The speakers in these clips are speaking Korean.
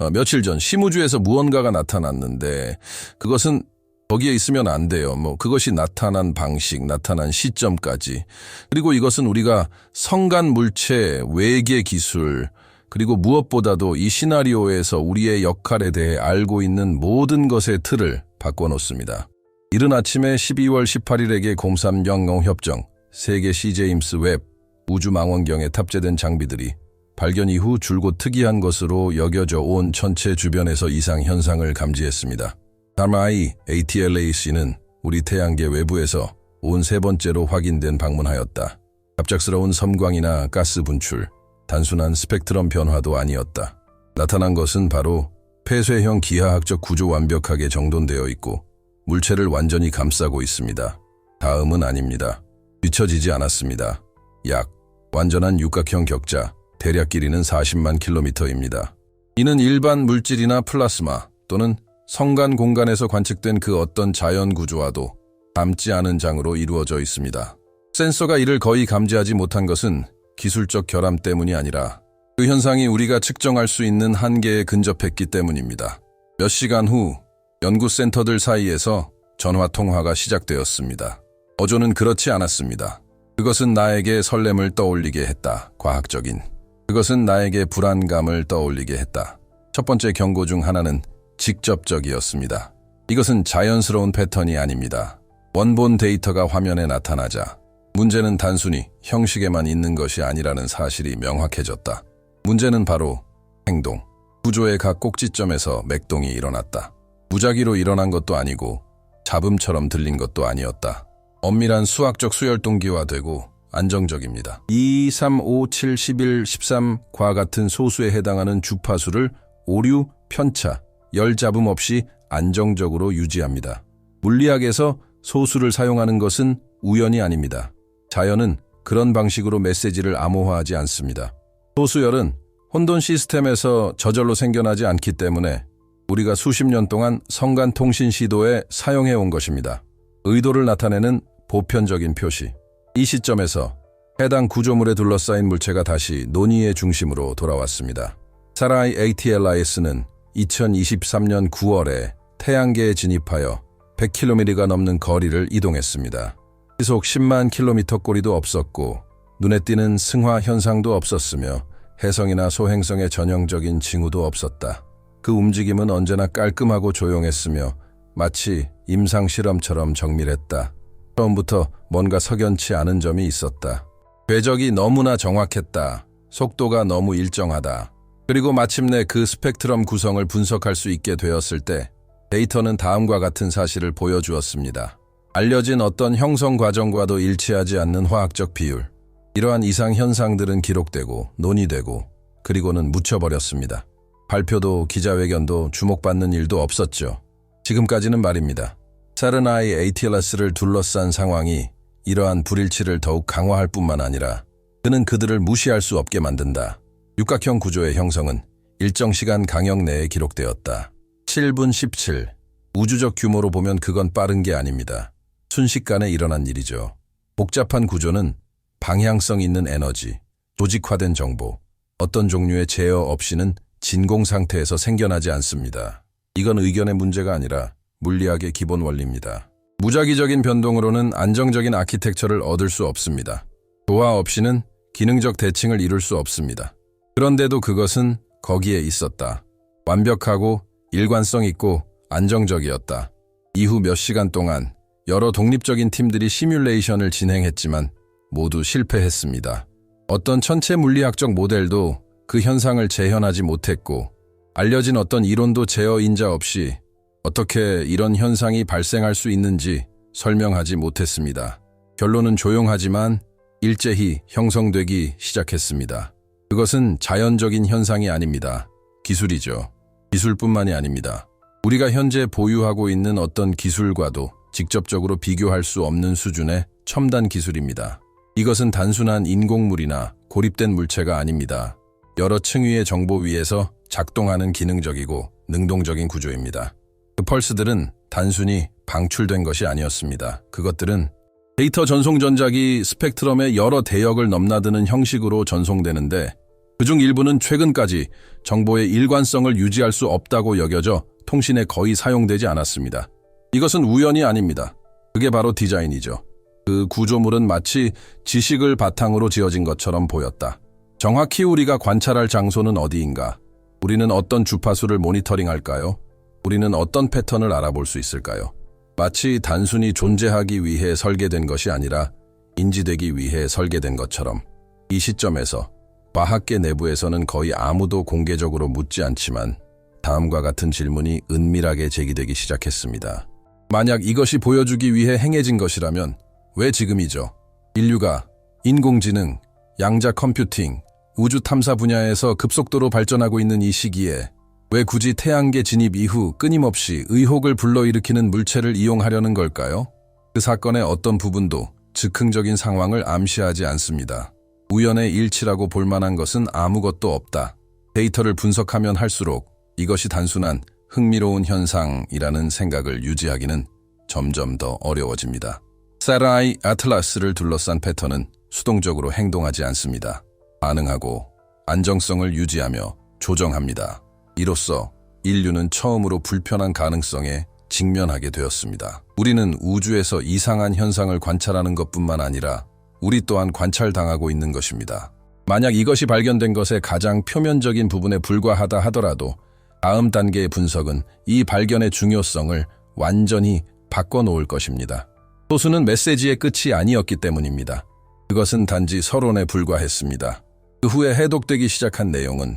어, 며칠 전 시무주에서 무언가가 나타났는데 그것은 거기에 있으면 안 돼요. 뭐 그것이 나타난 방식, 나타난 시점까지. 그리고 이것은 우리가 성간 물체, 외계 기술, 그리고 무엇보다도 이 시나리오에서 우리의 역할에 대해 알고 있는 모든 것의 틀을 바꿔놓습니다. 이른 아침에 12월 18일에게 곰삼 영어 협정, 세계 CJ임스 웹, 우주망원경에 탑재된 장비들이 발견 이후 줄곧 특이한 것으로 여겨져 온 천체 주변에서 이상 현상을 감지했습니다. 다마이 ATLAC는 우리 태양계 외부에서 온 세 번째로 확인된 방문하였다. 갑작스러운 섬광이나 가스 분출, 단순한 스펙트럼 변화도 아니었다. 나타난 것은 바로 폐쇄형 기하학적 구조 완벽하게 정돈되어 있고 물체를 완전히 감싸고 있습니다. 다음은 아닙니다. 뒤처지지 않았습니다. 약 완전한 육각형 격자, 대략 길이는 40만 킬로미터입니다. 이는 일반 물질이나 플라스마 또는 성간 공간에서 관측된 그 어떤 자연 구조와도 닮지 않은 장으로 이루어져 있습니다. 센서가 이를 거의 감지하지 못한 것은 기술적 결함 때문이 아니라 그 현상이 우리가 측정할 수 있는 한계에 근접했기 때문입니다. 몇 시간 후 연구센터들 사이에서 전화 통화가 시작되었습니다. 어조는 그렇지 않았습니다. 그것은 나에게 설렘을 떠올리게 했다. 과학적인. 그것은 나에게 불안감을 떠올리게 했다. 첫 번째 경고 중 하나는 직접적이었습니다. 이것은 자연스러운 패턴이 아닙니다. 원본 데이터가 화면에 나타나자 문제는 단순히 형식에만 있는 것이 아니라는 사실이 명확해졌다. 문제는 바로 행동. 구조의 각 꼭지점에서 맥동이 일어났다. 무작위로 일어난 것도 아니고 잡음처럼 들린 것도 아니었다. 엄밀한 수학적 수열동기화되고 안정적입니다. 2, 3, 5, 7, 11, 13과 같은 소수에 해당하는 주파수를 오류, 편차, 열 잡음 없이 안정적으로 유지합니다. 물리학에서 소수를 사용하는 것은 우연이 아닙니다. 자연은 그런 방식으로 메시지를 암호화하지 않습니다. 소수열은 혼돈 시스템에서 저절로 생겨나지 않기 때문에 우리가 수십 년 동안 성간 통신 시도에 사용해 온 것입니다. 의도를 나타내는 보편적인 표시. 이 시점에서 해당 구조물에 둘러싸인 물체가 다시 논의의 중심으로 돌아왔습니다. 사라이 ATLIS는 2023년 9월에 태양계에 진입하여 100km가 넘는 거리를 이동했습니다. 시속 10만 킬로미터 꼬리도 없었고 눈에 띄는 승화 현상도 없었으며 해성이나 소행성의 전형적인 징후도 없었다. 그 움직임은 언제나 깔끔하고 조용했으며 마치 임상 실험처럼 정밀했다. 처음부터 뭔가 석연치 않은 점이 있었다. 궤적이 너무나 정확했다. 속도가 너무 일정하다. 그리고 마침내 그 스펙트럼 구성을 분석할 수 있게 되었을 때 데이터는 다음과 같은 사실을 보여주었습니다. 알려진 어떤 형성 과정과도 일치하지 않는 화학적 비율. 이러한 이상 현상들은 기록되고 논의되고 그리고는 묻혀버렸습니다. 발표도 기자회견도 주목받는 일도 없었죠. 지금까지는 말입니다. 사르나이 ATLS를 둘러싼 상황이 이러한 불일치를 더욱 강화할 뿐만 아니라 그는 그들을 무시할 수 없게 만든다. 육각형 구조의 형성은 일정 시간 강역 내에 기록되었다. 7분 17. 우주적 규모로 보면 그건 빠른 게 아닙니다. 순식간에 일어난 일이죠. 복잡한 구조는 방향성 있는 에너지, 조직화된 정보, 어떤 종류의 제어 없이는 진공 상태에서 생겨나지 않습니다. 이건 의견의 문제가 아니라 물리학의 기본 원리입니다. 무작위적인 변동으로는 안정적인 아키텍처를 얻을 수 없습니다. 도화 없이는 기능적 대칭을 이룰 수 없습니다. 그런데도 그것은 거기에 있었다. 완벽하고 일관성 있고 안정적이었다. 이후 몇 시간 동안 여러 독립적인 팀들이 시뮬레이션을 진행했지만 모두 실패했습니다. 어떤 천체 물리학적 모델도 그 현상을 재현하지 못했고 알려진 어떤 이론도 제어 인자 없이 어떻게 이런 현상이 발생할 수 있는지 설명하지 못했습니다. 결론은 조용하지만 일제히 형성되기 시작했습니다. 그것은 자연적인 현상이 아닙니다. 기술이죠. 기술뿐만이 아닙니다. 우리가 현재 보유하고 있는 어떤 기술과도 직접적으로 비교할 수 없는 수준의 첨단 기술입니다. 이것은 단순한 인공물이나 고립된 물체가 아닙니다. 여러 층위의 정보 위에서 작동하는 기능적이고 능동적인 구조입니다. 그 펄스들은 단순히 방출된 것이 아니었습니다. 그것들은 데이터 전송 전작이 스펙트럼의 여러 대역을 넘나드는 형식으로 전송되는데 그중 일부는 최근까지 정보의 일관성을 유지할 수 없다고 여겨져 통신에 거의 사용되지 않았습니다. 이것은 우연이 아닙니다. 그게 바로 디자인이죠. 그 구조물은 마치 지식을 바탕으로 지어진 것처럼 보였다. 정확히 우리가 관찰할 장소는 어디인가? 우리는 어떤 주파수를 모니터링할까요? 우리는 어떤 패턴을 알아볼 수 있을까요? 마치 단순히 존재하기 위해 설계된 것이 아니라 인지되기 위해 설계된 것처럼 이 시점에서 과학계 내부에서는 거의 아무도 공개적으로 묻지 않지만 다음과 같은 질문이 은밀하게 제기되기 시작했습니다. 만약 이것이 보여주기 위해 행해진 것이라면 왜 지금이죠? 인류가 인공지능, 양자 컴퓨팅, 우주 탐사 분야에서 급속도로 발전하고 있는 이 시기에 왜 굳이 태양계 진입 이후 끊임없이 의혹을 불러일으키는 물체를 이용하려는 걸까요? 그 사건의 어떤 부분도 즉흥적인 상황을 암시하지 않습니다. 우연의 일치라고 볼 만한 것은 아무것도 없다. 데이터를 분석하면 할수록 이것이 단순한 흥미로운 현상이라는 생각을 유지하기는 점점 더 어려워집니다. 세라이 아틀라스를 둘러싼 패턴은 수동적으로 행동하지 않습니다. 반응하고 안정성을 유지하며 조정합니다. 이로써 인류는 처음으로 불편한 가능성에 직면하게 되었습니다. 우리는 우주에서 이상한 현상을 관찰하는 것뿐만 아니라 우리 또한 관찰당하고 있는 것입니다. 만약 이것이 발견된 것의 가장 표면적인 부분에 불과하다 하더라도 다음 단계의 분석은 이 발견의 중요성을 완전히 바꿔놓을 것입니다. 소수는 메시지의 끝이 아니었기 때문입니다. 그것은 단지 서론에 불과했습니다. 그 후에 해독되기 시작한 내용은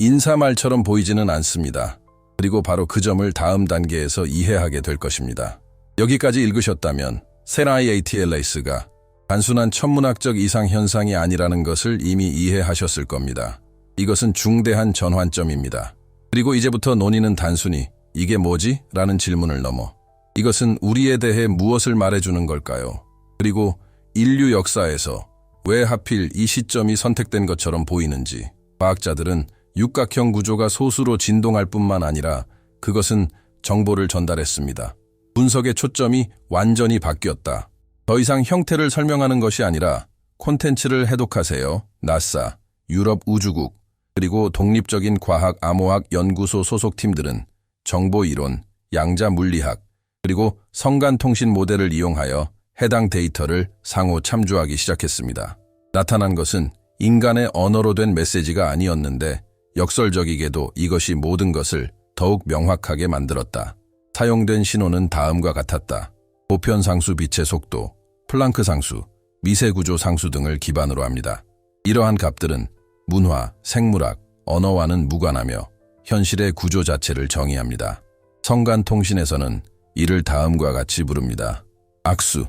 인사말처럼 보이지는 않습니다. 그리고 바로 그 점을 다음 단계에서 이해하게 될 것입니다. 여기까지 읽으셨다면 세라이 ATLAS가 단순한 천문학적 이상 현상이 아니라는 것을 이미 이해하셨을 겁니다. 이것은 중대한 전환점입니다. 그리고 이제부터 논의는 단순히 이게 뭐지? 라는 질문을 넘어 이것은 우리에 대해 무엇을 말해주는 걸까요? 그리고 인류 역사에서 왜 하필 이 시점이 선택된 것처럼 보이는지 과학자들은 육각형 구조가 소수로 진동할 뿐만 아니라 그것은 정보를 전달했습니다. 분석의 초점이 완전히 바뀌었다. 더 이상 형태를 설명하는 것이 아니라 콘텐츠를 해독하세요. 나사, 유럽 우주국, 그리고 독립적인 과학 암호학 연구소 소속 팀들은 정보 이론, 양자 물리학, 그리고 성간 통신 모델을 이용하여 해당 데이터를 상호 참조하기 시작했습니다. 나타난 것은 인간의 언어로 된 메시지가 아니었는데 역설적이게도 이것이 모든 것을 더욱 명확하게 만들었다. 사용된 신호는 다음과 같았다. 보편 상수 빛의 속도, 플랑크 상수, 미세 구조 상수 등을 기반으로 합니다. 이러한 값들은 문화, 생물학, 언어와는 무관하며 현실의 구조 자체를 정의합니다. 성간 통신에서는 이를 다음과 같이 부릅니다. 악수,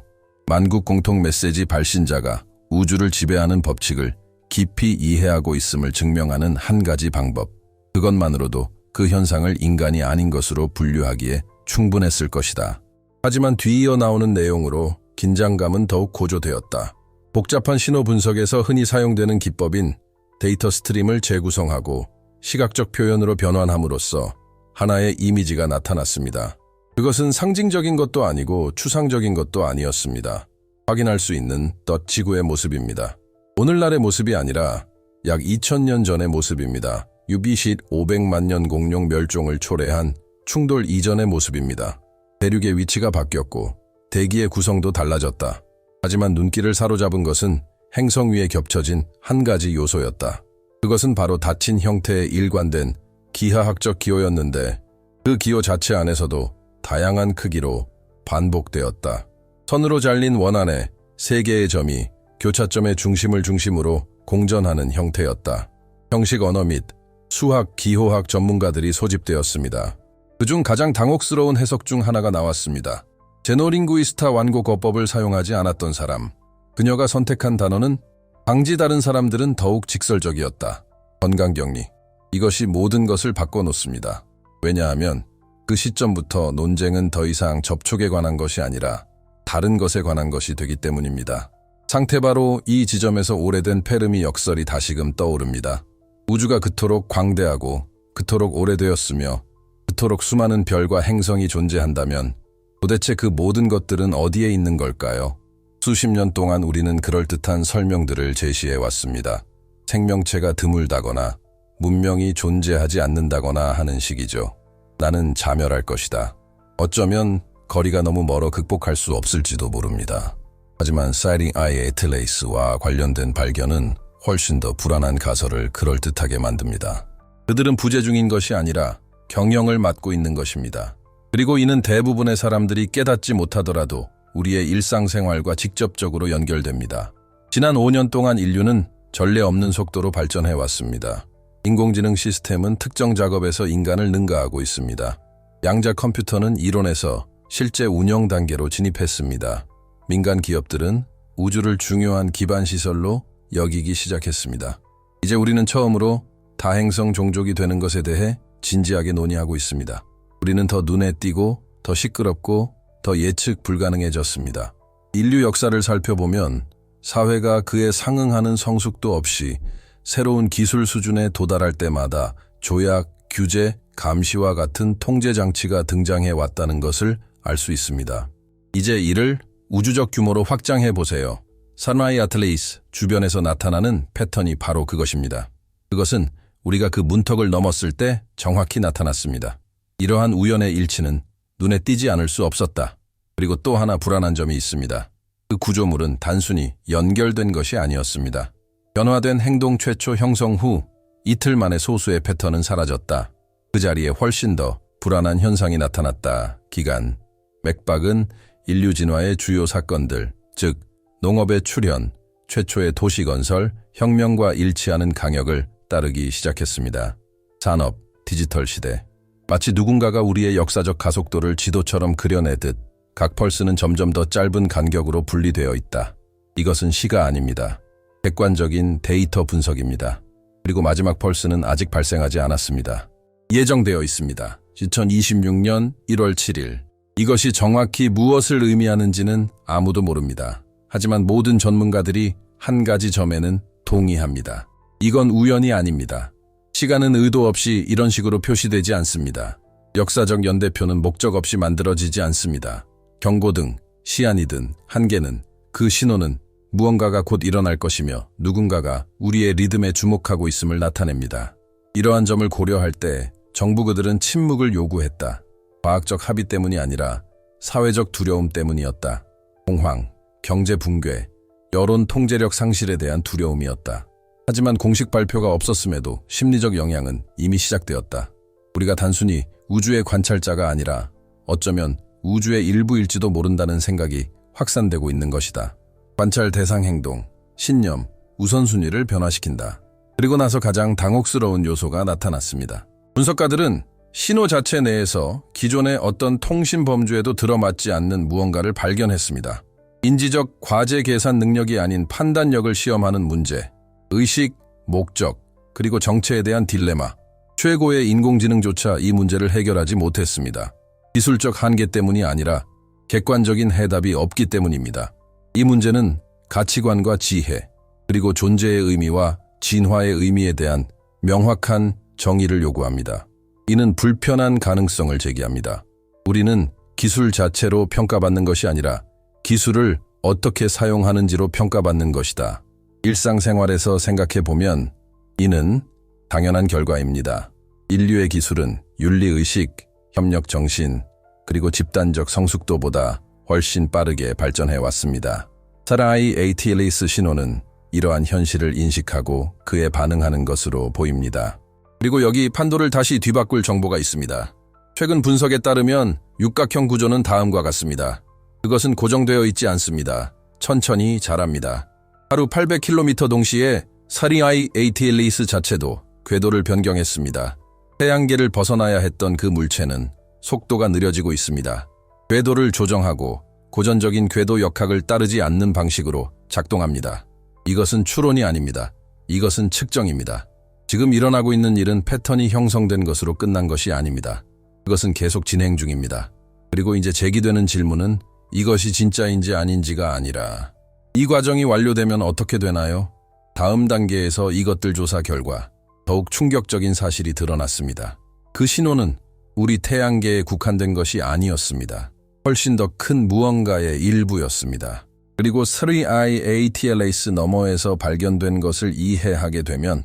만국 공통 메시지 발신자가 우주를 지배하는 법칙을 깊이 이해하고 있음을 증명하는 한 가지 방법. 그것만으로도 그 현상을 인간이 아닌 것으로 분류하기에 충분했을 것이다. 하지만 뒤이어 나오는 내용으로 긴장감은 더욱 고조되었다. 복잡한 신호 분석에서 흔히 사용되는 기법인 데이터 스트림을 재구성하고 시각적 표현으로 변환함으로써 하나의 이미지가 나타났습니다. 그것은 상징적인 것도 아니고 추상적인 것도 아니었습니다. 확인할 수 있는 덧 지구의 모습입니다. 오늘날의 모습이 아니라 약 2000년 전의 모습입니다. 유비쉿 500만 년 공룡 멸종을 초래한 충돌 이전의 모습입니다. 대륙의 위치가 바뀌었고 대기의 구성도 달라졌다. 하지만 눈길을 사로잡은 것은 행성 위에 겹쳐진 한 가지 요소였다. 그것은 바로 닫힌 형태의 일관된 기하학적 기호였는데 그 기호 자체 안에서도 다양한 크기로 반복되었다. 선으로 잘린 원 안에 세 개의 점이 교차점의 중심을 중심으로 공전하는 형태였다. 형식 언어 및 수학, 기호학 전문가들이 소집되었습니다. 그중 가장 당혹스러운 해석 중 하나가 나왔습니다. 제노링구이스타 완고 거법을 사용하지 않았던 사람. 그녀가 선택한 단어는 방지 다른 사람들은 더욱 직설적이었다. 건강격리. 이것이 모든 것을 바꿔놓습니다. 왜냐하면 그 시점부터 논쟁은 더 이상 접촉에 관한 것이 아니라 다른 것에 관한 것이 되기 때문입니다. 상태바로 이 지점에서 오래된 페르미 역설이 다시금 떠오릅니다. 우주가 그토록 광대하고 그토록 오래되었으며 그토록 수많은 별과 행성이 존재한다면 도대체 그 모든 것들은 어디에 있는 걸까요? 수십 년 동안 우리는 그럴듯한 설명들을 제시해 왔습니다. 생명체가 드물다거나 문명이 존재하지 않는다거나 하는 식이죠. 나는 자멸할 것이다. 어쩌면 거리가 너무 멀어 극복할 수 없을지도 모릅니다. 하지만 사이링 아이의 에틀레이스와 관련된 발견은 훨씬 더 불안한 가설을 그럴듯하게 만듭니다. 그들은 부재 중인 것이 아니라 경영을 맡고 있는 것입니다. 그리고 이는 대부분의 사람들이 깨닫지 못하더라도 우리의 일상생활과 직접적으로 연결됩니다. 지난 5년 동안 인류는 전례 없는 속도로 발전해 왔습니다. 인공지능 시스템은 특정 작업에서 인간을 능가하고 있습니다. 양자 컴퓨터는 이론에서 실제 운영 단계로 진입했습니다. 민간 기업들은 우주를 중요한 기반 시설로 여기기 시작했습니다. 이제 우리는 처음으로 다행성 종족이 되는 것에 대해 진지하게 논의하고 있습니다. 우리는 더 눈에 띄고 더 시끄럽고 더 예측 불가능해졌습니다. 인류 역사를 살펴보면 사회가 그에 상응하는 성숙도 없이 새로운 기술 수준에 도달할 때마다 조약, 규제, 감시와 같은 통제 장치가 등장해 왔다는 것을 알 수 있습니다. 이제 이를 우주적 규모로 확장해 보세요. 사나이 아틀레이스 주변에서 나타나는 패턴이 바로 그것입니다. 그것은 우리가 그 문턱을 넘었을 때 정확히 나타났습니다. 이러한 우연의 일치는 눈에 띄지 않을 수 없었다. 그리고 또 하나 불안한 점이 있습니다. 그 구조물은 단순히 연결된 것이 아니었습니다. 변화된 행동 최초 형성 후 이틀 만에 소수의 패턴은 사라졌다. 그 자리에 훨씬 더 불안한 현상이 나타났다. 기간. 맥박은 인류 진화의 주요 사건들, 즉 농업의 출현, 최초의 도시 건설, 혁명과 일치하는 강역을 따르기 시작했습니다. 산업, 디지털 시대. 마치 누군가가 우리의 역사적 가속도를 지도처럼 그려내듯 각 펄스는 점점 더 짧은 간격으로 분리되어 있다. 이것은 시가 아닙니다. 객관적인 데이터 분석입니다. 그리고 마지막 펄스는 아직 발생하지 않았습니다. 예정되어 있습니다. 2026년 1월 7일. 이것이 정확히 무엇을 의미하는지는 아무도 모릅니다. 하지만 모든 전문가들이 한 가지 점에는 동의합니다. 이건 우연이 아닙니다. 시간은 의도 없이 이런 식으로 표시되지 않습니다. 역사적 연대표는 목적 없이 만들어지지 않습니다. 경고등, 시안이든 한계는 그 신호는 무언가가 곧 일어날 것이며 누군가가 우리의 리듬에 주목하고 있음을 나타냅니다. 이러한 점을 고려할 때 정부 그들은 침묵을 요구했다. 과학적 합의 때문이 아니라 사회적 두려움 때문이었다. 공황, 경제 붕괴, 여론 통제력 상실에 대한 두려움이었다. 하지만 공식 발표가 없었음에도 심리적 영향은 이미 시작되었다. 우리가 단순히 우주의 관찰자가 아니라 어쩌면 우주의 일부일지도 모른다는 생각이 확산되고 있는 것이다. 관찰 대상 행동, 신념, 우선순위를 변화시킨다. 그리고 나서 가장 당혹스러운 요소가 나타났습니다. 분석가들은 신호 자체 내에서 기존의 어떤 통신 범주에도 들어맞지 않는 무언가를 발견했습니다. 인지적 과제 계산 능력이 아닌 판단력을 시험하는 문제, 의식, 목적, 그리고 정체에 대한 딜레마. 최고의 인공지능조차 이 문제를 해결하지 못했습니다. 기술적 한계 때문이 아니라 객관적인 해답이 없기 때문입니다. 이 문제는 가치관과 지혜, 그리고 존재의 의미와 진화의 의미에 대한 명확한 정의를 요구합니다. 이는 불편한 가능성을 제기합니다. 우리는 기술 자체로 평가받는 것이 아니라 기술을 어떻게 사용하는지로 평가받는 것이다. 일상생활에서 생각해 보면 이는 당연한 결과입니다. 인류의 기술은 윤리의식, 협력정신, 그리고 집단적 성숙도보다 훨씬 빠르게 발전해 왔습니다. 사라이 에이티리스 신호는 이러한 현실을 인식하고 그에 반응하는 것으로 보입니다. 그리고 여기 판도를 다시 뒤바꿀 정보가 있습니다. 최근 분석에 따르면 육각형 구조는 다음과 같습니다. 그것은 고정되어 있지 않습니다. 천천히 자랍니다. 하루 800km 동시에 사리아이 에이티엘리스 자체도 궤도를 변경했습니다. 태양계를 벗어나야 했던 그 물체는 속도가 느려지고 있습니다. 궤도를 조정하고 고전적인 궤도 역학을 따르지 않는 방식으로 작동합니다. 이것은 추론이 아닙니다. 이것은 측정입니다. 지금 일어나고 있는 일은 패턴이 형성된 것으로 끝난 것이 아닙니다. 그것은 계속 진행 중입니다. 그리고 이제 제기되는 질문은 이것이 진짜인지 아닌지가 아니라 이 과정이 완료되면 어떻게 되나요? 다음 단계에서 이것들 조사 결과 더욱 충격적인 사실이 드러났습니다. 그 신호는 우리 태양계에 국한된 것이 아니었습니다. 훨씬 더 큰 무언가의 일부였습니다. 그리고 3i ATLAS 너머에서 발견된 것을 이해하게 되면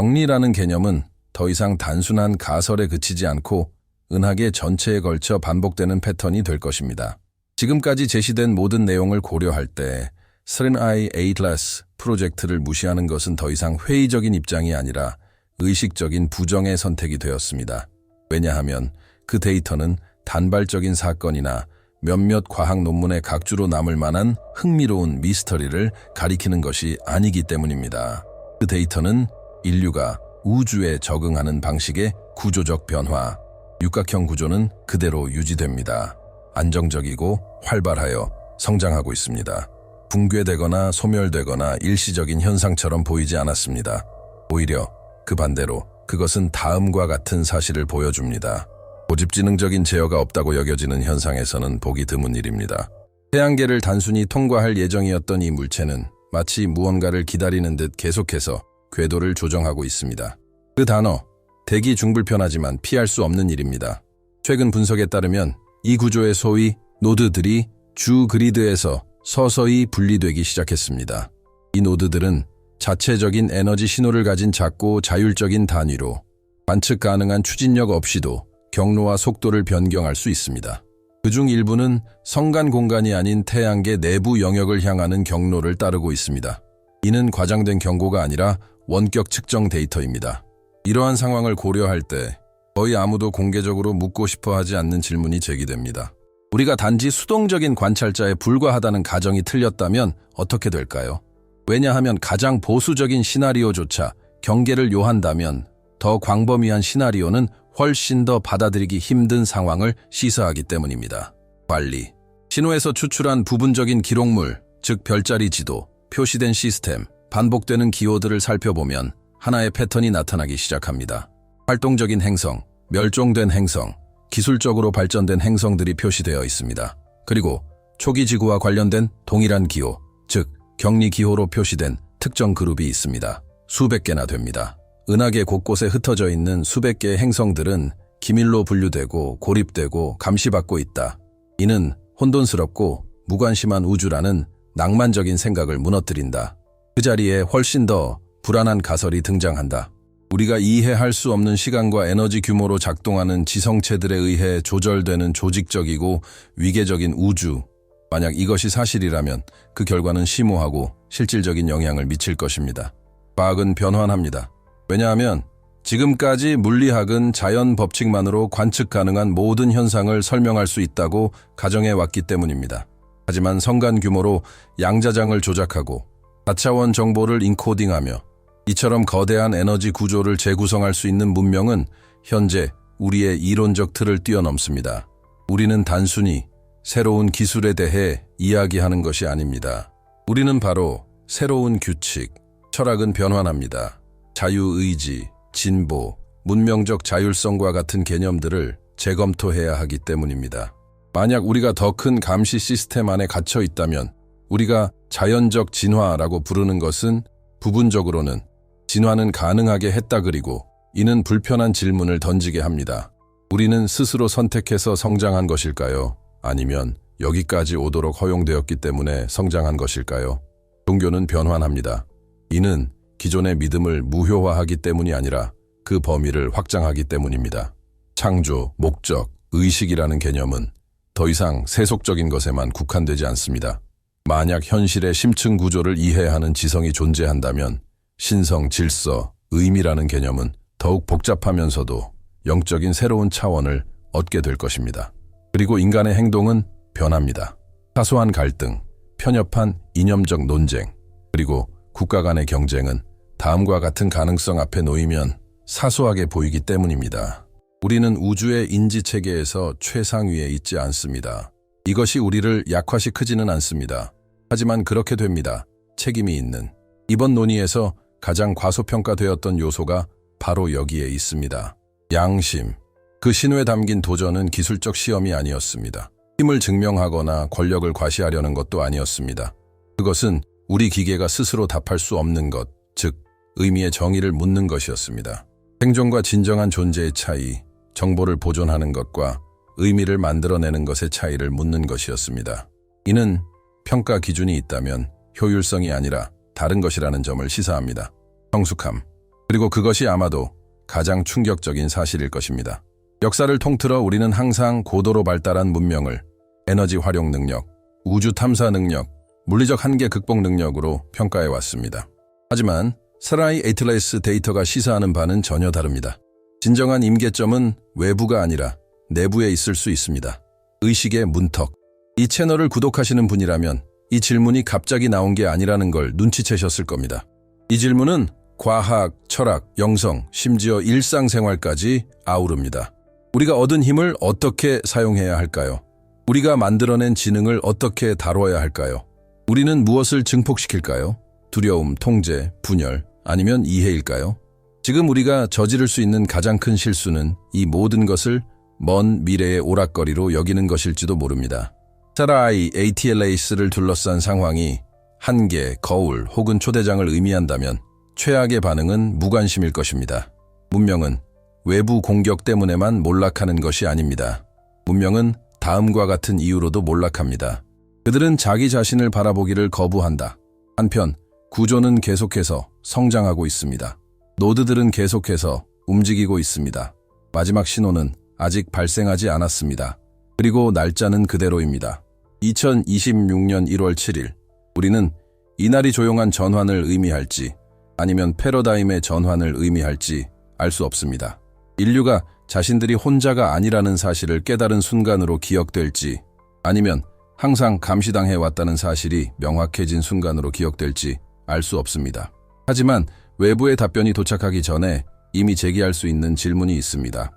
정리라는 개념은 더 이상 단순한 가설에 그치지 않고 은하계 전체에 걸쳐 반복되는 패턴이 될 것입니다. 지금까지 제시된 모든 내용을 고려할 때 3i ATLAS 프로젝트를 무시하는 것은 더 이상 회의적인 입장이 아니라 의식적인 부정의 선택이 되었습니다. 왜냐하면 그 데이터는 단발적인 사건이나 몇몇 과학 논문의 각주로 남을 만한 흥미로운 미스터리를 가리키는 것이 아니기 때문입니다. 그 데이터는 인류가 우주에 적응하는 방식의 구조적 변화, 육각형 구조는 그대로 유지됩니다. 안정적이고 활발하여 성장하고 있습니다. 붕괴되거나 소멸되거나 일시적인 현상처럼 보이지 않았습니다. 오히려 그 반대로 그것은 다음과 같은 사실을 보여줍니다. 고집지능적인 제어가 없다고 여겨지는 현상에서는 보기 드문 일입니다. 태양계를 단순히 통과할 예정이었던 이 물체는 마치 무언가를 기다리는 듯 계속해서 궤도를 조정하고 있습니다. 그 단어, 대기 중불편하지만 피할 수 없는 일입니다. 최근 분석에 따르면 이 구조의 소위 노드들이 주 그리드에서 서서히 분리되기 시작했습니다. 이 노드들은 자체적인 에너지 신호를 가진 작고 자율적인 단위로 관측 가능한 추진력 없이도 경로와 속도를 변경할 수 있습니다. 그중 일부는 성간 공간이 아닌 태양계 내부 영역을 향하는 경로를 따르고 있습니다. 이는 과장된 경고가 아니라 원격 측정 데이터입니다. 이러한 상황을 고려할 때 거의 아무도 공개적으로 묻고 싶어 하지 않는 질문이 제기됩니다. 우리가 단지 수동적인 관찰자에 불과하다는 가정이 틀렸다면 어떻게 될까요? 왜냐하면 가장 보수적인 시나리오조차 경계를 요한다면 더 광범위한 시나리오는 훨씬 더 받아들이기 힘든 상황을 시사하기 때문입니다. 관리. 신호에서 추출한 부분적인 기록물, 즉 별자리 지도, 표시된 시스템, 반복되는 기호들을 살펴보면 하나의 패턴이 나타나기 시작합니다. 활동적인 행성, 멸종된 행성, 기술적으로 발전된 행성들이 표시되어 있습니다. 그리고 초기 지구와 관련된 동일한 기호, 즉 격리 기호로 표시된 특정 그룹이 있습니다. 수백 개나 됩니다. 은하계 곳곳에 흩어져 있는 수백 개의 행성들은 기밀로 분류되고 고립되고 감시받고 있다. 이는 혼돈스럽고 무관심한 우주라는 낭만적인 생각을 무너뜨린다. 그 자리에 훨씬 더 불안한 가설이 등장한다. 우리가 이해할 수 없는 시간과 에너지 규모로 작동하는 지성체들에 의해 조절되는 조직적이고 위계적인 우주. 만약 이것이 사실이라면 그 결과는 심오하고 실질적인 영향을 미칠 것입니다. 과학은 변환합니다. 왜냐하면 지금까지 물리학은 자연 법칙만으로 관측 가능한 모든 현상을 설명할 수 있다고 가정해 왔기 때문입니다. 하지만 성간 규모로 양자장을 조작하고 4차원 정보를 인코딩하며 이처럼 거대한 에너지 구조를 재구성할 수 있는 문명은 현재 우리의 이론적 틀을 뛰어넘습니다. 우리는 단순히 새로운 기술에 대해 이야기하는 것이 아닙니다. 우리는 바로 새로운 규칙, 철학은 변환합니다. 자유의지, 진보, 문명적 자율성과 같은 개념들을 재검토해야 하기 때문입니다. 만약 우리가 더 큰 감시 시스템 안에 갇혀 있다면 우리가 자연적 진화라고 부르는 것은 부분적으로는 진화는 가능하게 했다 그리고 이는 불편한 질문을 던지게 합니다. 우리는 스스로 선택해서 성장한 것일까요? 아니면 여기까지 오도록 허용되었기 때문에 성장한 것일까요? 종교는 변환합니다. 이는 기존의 믿음을 무효화하기 때문이 아니라 그 범위를 확장하기 때문입니다. 창조, 목적, 의식이라는 개념은 더 이상 세속적인 것에만 국한되지 않습니다. 만약 현실의 심층 구조를 이해하는 지성이 존재한다면 신성, 질서, 의미라는 개념은 더욱 복잡하면서도 영적인 새로운 차원을 얻게 될 것입니다. 그리고 인간의 행동은 변합니다. 사소한 갈등, 편협한 이념적 논쟁, 그리고 국가 간의 경쟁은 다음과 같은 가능성 앞에 놓이면 사소하게 보이기 때문입니다. 우리는 우주의 인지 체계에서 최상위에 있지 않습니다. 이것이 우리를 약화시키지는 않습니다. 하지만 그렇게 됩니다. 책임이 있는. 이번 논의에서 가장 과소평가되었던 요소가 바로 여기에 있습니다. 양심. 그 신호에 담긴 도전은 기술적 시험이 아니었습니다. 힘을 증명하거나 권력을 과시하려는 것도 아니었습니다. 그것은 우리 기계가 스스로 답할 수 없는 것, 즉 의미의 정의를 묻는 것이었습니다. 생존과 진정한 존재의 차이, 정보를 보존하는 것과 의미를 만들어내는 것의 차이를 묻는 것이었습니다. 이는 평가 기준이 있다면 효율성이 아니라 다른 것이라는 점을 시사합니다. 성숙함. 그리고 그것이 아마도 가장 충격적인 사실일 것입니다. 역사를 통틀어 우리는 항상 고도로 발달한 문명을 에너지 활용 능력, 우주 탐사 능력, 물리적 한계 극복 능력으로 평가해 왔습니다. 하지만 사라이 에이틀레스 데이터가 시사하는 바는 전혀 다릅니다. 진정한 임계점은 외부가 아니라 내부에 있을 수 있습니다. 의식의 문턱. 이 채널을 구독하시는 분이라면 이 질문이 갑자기 나온 게 아니라는 걸 눈치채셨을 겁니다. 이 질문은 과학, 철학, 영성, 심지어 일상생활까지 아우릅니다. 우리가 얻은 힘을 어떻게 사용해야 할까요? 우리가 만들어낸 지능을 어떻게 다뤄야 할까요? 우리는 무엇을 증폭시킬까요? 두려움, 통제, 분열, 아니면 이해일까요? 지금 우리가 저지를 수 있는 가장 큰 실수는 이 모든 것을 먼 미래의 오락거리로 여기는 것일지도 모릅니다. 사라이 ATLAS를 둘러싼 상황이 한계, 거울 혹은 초대장을 의미한다면 최악의 반응은 무관심일 것입니다. 문명은 외부 공격 때문에만 몰락하는 것이 아닙니다. 문명은 다음과 같은 이유로도 몰락합니다. 그들은 자기 자신을 바라보기를 거부한다. 한편 구조는 계속해서 성장하고 있습니다. 노드들은 계속해서 움직이고 있습니다. 마지막 신호는 아직 발생하지 않았습니다. 그리고 날짜는 그대로입니다. 2026년 1월 7일. 우리는 이날이 조용한 전환을 의미할지 아니면 패러다임의 전환을 의미할지 알 수 없습니다. 인류가 자신들이 혼자가 아니라는 사실을 깨달은 순간으로 기억될지 아니면 항상 감시당해 왔다는 사실이 명확해진 순간으로 기억될지 알 수 없습니다. 하지만 외부의 답변이 도착하기 전에 이미 제기할 수 있는 질문이 있습니다.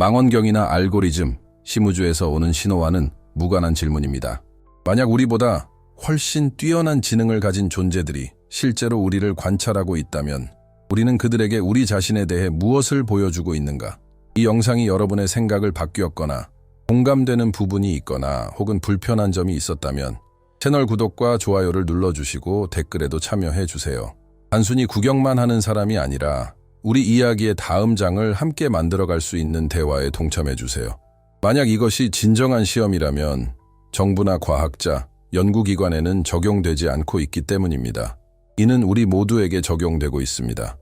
망원경이나 알고리즘, 시무주에서 오는 신호와는 무관한 질문입니다. 만약 우리보다 훨씬 뛰어난 지능을 가진 존재들이 실제로 우리를 관찰하고 있다면 우리는 그들에게 우리 자신에 대해 무엇을 보여주고 있는가? 이 영상이 여러분의 생각을 바뀌었거나 공감되는 부분이 있거나 혹은 불편한 점이 있었다면 채널 구독과 좋아요를 눌러주시고 댓글에도 참여해 주세요. 단순히 구경만 하는 사람이 아니라 우리 이야기의 다음 장을 함께 만들어갈 수 있는 대화에 동참해 주세요. 만약 이것이 진정한 시험이라면 정부나 과학자, 연구기관에는 적용되지 않고 있기 때문입니다. 이는 우리 모두에게 적용되고 있습니다.